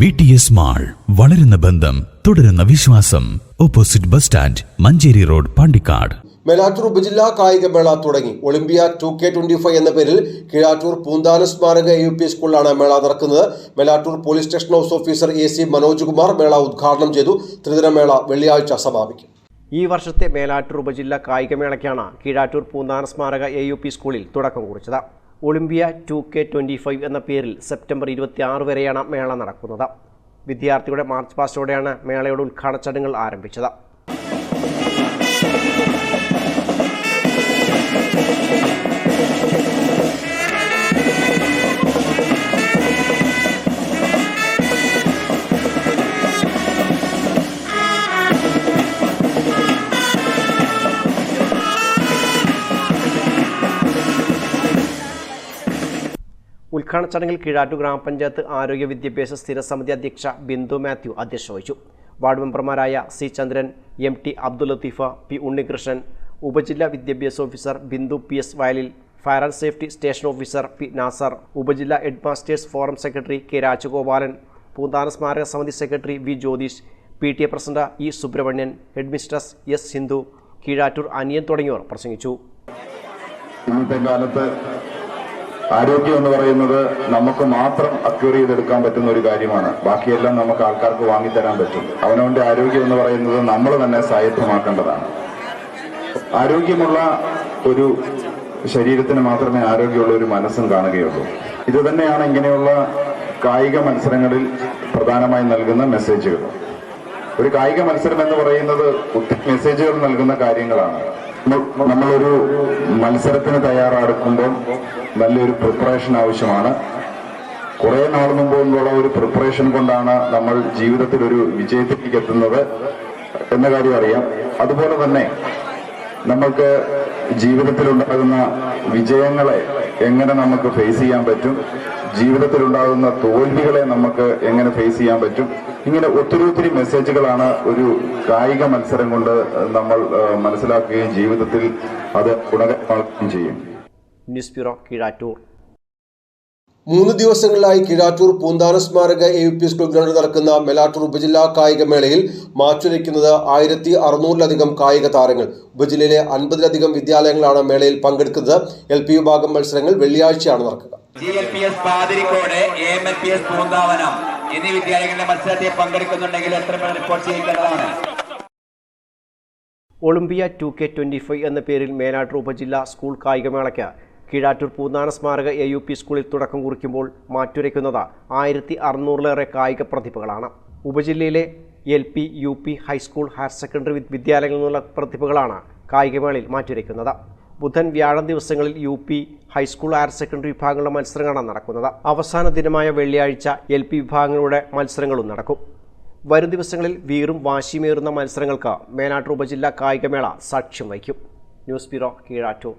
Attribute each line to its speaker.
Speaker 1: V T S mall വളരുന്ന ബന്ധം തുടരുന്ന വിശ്വാസം. Opposite bus stand Manjeri road Pandikkad.
Speaker 2: Melattur ഉപജില്ലാ കായികമേള തുടങ്ങി. Olympia two K twenty five എന്ന പേരിൽ കീഴാറ്റൂർ പൂന്താന സ്മാരക യു പി സ്കൂളിലാണ് മേള നടക്കുന്നത്. Melattur police station house officer A C Manoj Kumar മേള ഉദ്ഘാടനം ചെയ്തു. ത്രിദിന മേള വെള്ളിയാഴ്ച സമാപിക്കും.
Speaker 3: ഈ വർഷത്തെ മേലാറ്റൂർ ഉപജില്ല കായികമേളയ്ക്കാണ് കീഴാറ്റൂർ പൂന്താന സ്മാരക എ യു പി സ്കൂളിൽ തുടക്കം കുറിച്ചത്. Olympia two K twenty five എന്ന പേരിൽ സെപ്റ്റംബർ ഇരുപത്തി ആറ് വരെയാണ് മേള നടക്കുന്നത്. വിദ്യാർത്ഥിയുടെ മാർച്ച് പാസ്റ്റോടെയാണ് മേളയുടെ ഉദ്ഘാടന ചടങ്ങുകൾ ആരംഭിച്ചത്. ഉദ്ഘാടന ചടങ്ങിൽ കീഴാറ്റു ഗ്രാമപഞ്ചായത്ത് ആരോഗ്യ വിദ്യാഭ്യാസ സ്ഥിരസമിതി അധ്യക്ഷ ബിന്ദു മാത്യു അധ്യക്ഷത വഹിച്ചു വാർഡ് മെമ്പർമാരായ C Chandran M T Abdul Latheefa P Unnikrishnan ഉപജില്ലാ വിദ്യാഭ്യാസ officer Bindu P S Vayalil fire and safety station officer P Nasar ഉപജില്ലാ headmasters forum secretary K Rajagopalan Poonthana സ്മാരക സമിതി secretary V Jyothish P T A president E Subrahmanian headmistress S Sindhu Keezhattur Aniyan തുടങ്ങിയവർ പ്രസംഗിച്ചു.
Speaker 4: ഇന്നത്തെ കാലത്ത് ആരോഗ്യം എന്ന് പറയുന്നത് നമുക്ക് മാത്രം അക്യൂർ ചെയ്തെടുക്കാൻ പറ്റുന്ന ഒരു കാര്യമാണ്. ബാക്കിയെല്ലാം നമുക്ക് ആൾക്കാർക്ക് വാങ്ങിത്തരാൻ പറ്റും. അവനവന്റെ ആരോഗ്യം എന്ന് പറയുന്നത് നമ്മൾ തന്നെ സായത്തമാക്കേണ്ടതാണ്. ആരോഗ്യമുള്ള ഒരു ശരീരത്തിന് മാത്രമേ ആരോഗ്യമുള്ള ഒരു മനസ്സും കാണുകയുള്ളൂ. ഇത് തന്നെയാണ് ഇങ്ങനെയുള്ള കായിക മത്സരങ്ങളിൽ പ്രധാനമായി നൽകുന്ന മെസ്സേജുകൾ ഒരു കായിക മത്സരം എന്ന് പറയുന്നത് മെസ്സേജുകൾ നൽകുന്ന കാര്യങ്ങളാണ്. നമ്മളൊരു മത്സരത്തിന് തയ്യാറെടുക്കുമ്പോൾ നല്ലൊരു പ്രിപ്പറേഷൻ ആവശ്യമാണ്. കുറേ നാൾ മുമ്പ് കൊണ്ടുള്ള ഒരു പ്രിപ്പറേഷൻ കൊണ്ടാണ് നമ്മൾ ജീവിതത്തിൽ ഒരു വിജയത്തിലേക്ക് എത്തുന്നത് എന്ന കാര്യം അറിയാം. അതുപോലെ തന്നെ നമുക്ക് ജീവിതത്തിൽ ഉണ്ടാകുന്ന വിജയങ്ങളെ എങ്ങനെ നമുക്ക് ഫേസ് ചെയ്യാൻ പറ്റും? ജീവിതത്തിൽ ഉണ്ടാകുന്ന തോൽവികളെ നമുക്ക് എങ്ങനെ ഫേസ് ചെയ്യാൻ പറ്റും? ഇങ്ങനെ ഒത്തിരി ഒത്തിരി മെസ്സേജുകളാണ് ഒരു കായിക മത്സരം കൊണ്ട് നമ്മൾ മനസ്സിലാക്കുകയും ജീവിതത്തിൽ അത് ഗുണകരമാക്കുകയും ചെയ്യും.
Speaker 3: News bureau Keezhattur.
Speaker 2: മൂന്ന് ദിവസങ്ങളിലായി കീഴാറ്റൂർ പൂന്താന സ്മാരക എ യു പി സ്കൂൾ ഗ്രൗണ്ടിൽ നടക്കുന്ന മെലാറ്റൂർ ഉപജില്ലാ കായികമേളയിൽ മാറ്റുരയ്ക്കുന്നത് ആയിരത്തി അറുന്നൂറിലധികം കായിക താരങ്ങൾ. ഉപജില്ലയിലെ അൻപതിലധികം വിദ്യാലയങ്ങളാണ് മേളയിൽ പങ്കെടുക്കുന്നത്. എൽ പി വിഭാഗം മത്സരങ്ങൾ വെള്ളിയാഴ്ചയാണ് നടക്കുക.
Speaker 5: G L P S Pathirikkode A M L P S Poonthavanam എന്നീ വിദ്യാലയങ്ങളിലെ മത്സരത്തിൽ പങ്കെടുക്കുന്നുണ്ടെങ്കിൽ എത്ര പേർ റിപ്പോർട്ട് ചെയ്യേണ്ടതാണ്
Speaker 3: Olympia two K twenty five എന്ന പേരിൽ മേനാട്ടൂർ ഉപജില്ലാ സ്കൂൾ കായികമേളയ്ക്ക് കീഴാറ്റൂർ പൂന്താന സ്മാരക എ യു പി സ്കൂളിൽ തുടക്കം കുറിക്കുമ്പോൾ മാറ്റുരയ്ക്കുന്നത് ആയിരത്തി അറുന്നൂറിലേറെ കായിക പ്രതിഭകളാണ്. ഉപജില്ലയിലെ L P U P high school higher secondary വിദ്യാലയങ്ങളിൽ നിന്നുള്ള പ്രതിഭകളാണ് കായികമേളയിൽ മാറ്റുരയ്ക്കുന്നത്. ബുധൻ വ്യാഴം ദിവസങ്ങളിൽ U P high school higher secondary വിഭാഗങ്ങളുടെ മത്സരങ്ങളാണ് നടക്കുന്നത്. അവസാന ദിനമായ വെള്ളിയാഴ്ച എൽ പി വിഭാഗങ്ങളുടെ മത്സരങ്ങളും നടക്കും. വരും ദിവസങ്ങളിൽ വീറും വാശിമേറുന്ന മത്സരങ്ങൾക്ക് മേനാട്ടൂർ ഉപജില്ലാ കായികമേള സാക്ഷ്യം വഹിക്കും. News bureau Keezhattur.